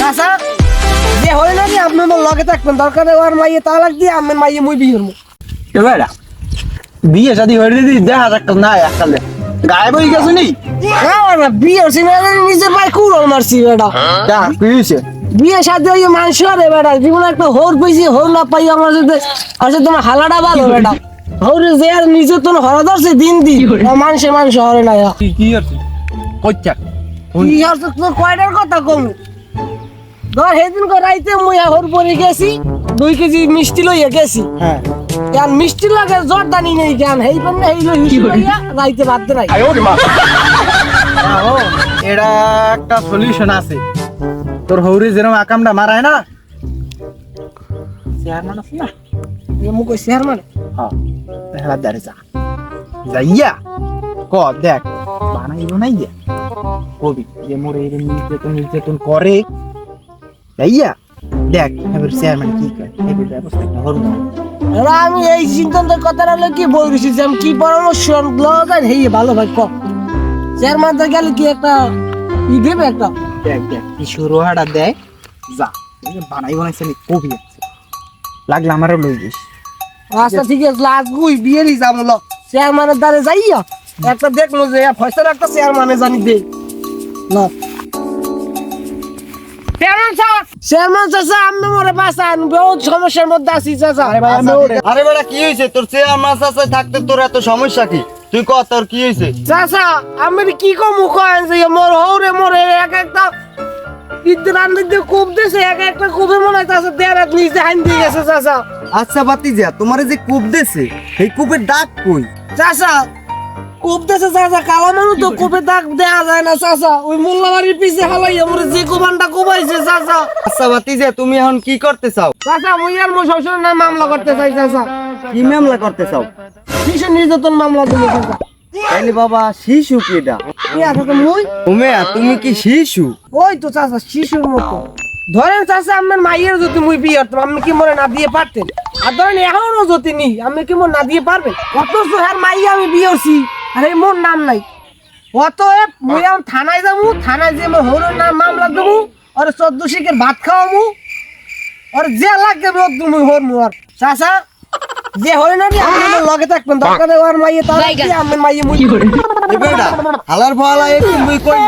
চাচা যে হই না নি আপনি মোর লগে থাকবেন? দরকারে ওর মাইয়ে তালাক দিয়ে আমি মাইয়ে মুই বিয়ে করব। এবার বিয়ে শাদি হয়ে দিদি দেখা যাক না এককালে। গেছে নি? না বিয়ে হচ্ছে না নিজের পায়ে কুড়োল মারছি বেটা যা কি হয়েছে? বিয়ে সাথে ওই মানুষ আরে বেটা জীবনে একটা হোর পাইছি হোর না পাই আমার সাথে আসলে তোমার হালাটা ভালো বেটা হোরে যে আর নিজে তো হরা ধরছে দিন দিন মানুষে মানুষ হরে না কি কি হচ্ছে কি হচ্ছে তোর কয়টার কথা কম? ধর সেদিন রাইতে মুই হোর পরে গেছি দুই কেজি মিষ্টি লইয়া গেছি। হ্যাঁ। কেন মিষ্টি লাগে জর্দানি নেই পান হেই লই হিসু লইয়া রাইতে বাদ নাই। এটা একটা সলিউশন আছে। তোর হৌরি যেরকম আকামটা মারায় না চেয়ারম্যান আছে না? মুখ মানে হ্যাঁ যা। যাইয়া ক দেখ বানাইল নাই যে কবি যে মোর নির্যাতন নির্যাতন করে। যাইয়া দেখ এবার চেয়ারম্যান কি করে এবার ব্যবস্থা একটা হরমোন এরা আমি এই চিন্তার কথাটা হলো কি বই রয়েছি যে আমি কি পরামর্শ যায়? হেই ভালো ভাই ক। চেয়ারম্যান তো গেলে কি একটা ই দেবে একটা? দেখ দেখ কি শুরুহাটা দেয়? যা বানাই বানাইছে নি কবি আছে। লাগলে আমারও লই যাস। আচ্ছা ঠিক আছে লাস্ট গুই বিয়ে যাব ল। চেয়ারম্যানের দ্বারে যাইয়া একটা দেখল যে ফয়সাল একটা চেয়ারম্যানে জানি দে। না। চেয়ারম্যান চাচা আমি মরে বাঁচান বহুত সমস্যার মধ্যে আছি চাচা আরে ভাই আমি ওরে আরে বেটা কি হয়েছে তোর চেয়ার মাছ আছে থাকতে তোর এত সমস্যা কি? তুই ক তোর কি হয়েছে চাচা আমি কি কমু কয়েন যে মোর হৌরে মোরে এক একটা ইদ্দির আন্দির কূপ দিছে এক একটা কূপে মনে হয় চাচা নিচে হাইন দিয়ে গেছে আচ্ছা বাতি যা তোমার যে কূপ দেছে সেই কূপের দাগ কই? চাচা কূপ চাচা কালা মানুষ তো কূপে দাগ দেওয়া যায় না চাচা। ওই মোল্লাবাড়ির পিছে হালাই আমার যে কুবানটা কুবাইছে চাচা। আচ্ছা বাতি যা তুমি এখন কি করতে চাও? চাচা মুই আর মোর শ্বশুরের নামে মামলা করতে চাই চাচা। কি মামলা করতে চাও? শিশু নির্যাতন মামলা দিলে চাচা। তাইলে বাবা শিশু কেডা? কি আছে তো মুই? উমেয়া তুমি কি শিশু? ওই তো চাচা শিশুর মতো। ধরেন চাচা আপনার মাইয়ের যদি মুই বিয়ে করতাম আপনি কি মনে না দিয়ে পারতেন? আর ধরেন এখনও যদি নি আপনি কি মনে না দিয়ে পারবেন? অথচ হ্যাঁ মাইয়া আমি বিয়ে করছি। আর মোর নাম নাই। অতএব মুই এখন থানায় যাব থানায় যে মোর হরুর নাম মামলা দেবো আর চোদ্দ শিখের ভাত খাওয়াবো আর যে লাগবে ওর তুমি হর মুয়ার চাচা যে হরে না আমার লগে থাকবেন। দরকারে ওর মাইয়ে তার কি আমি মাইয়ে মুই এ বেটা হালার ফালা একটু মুই কই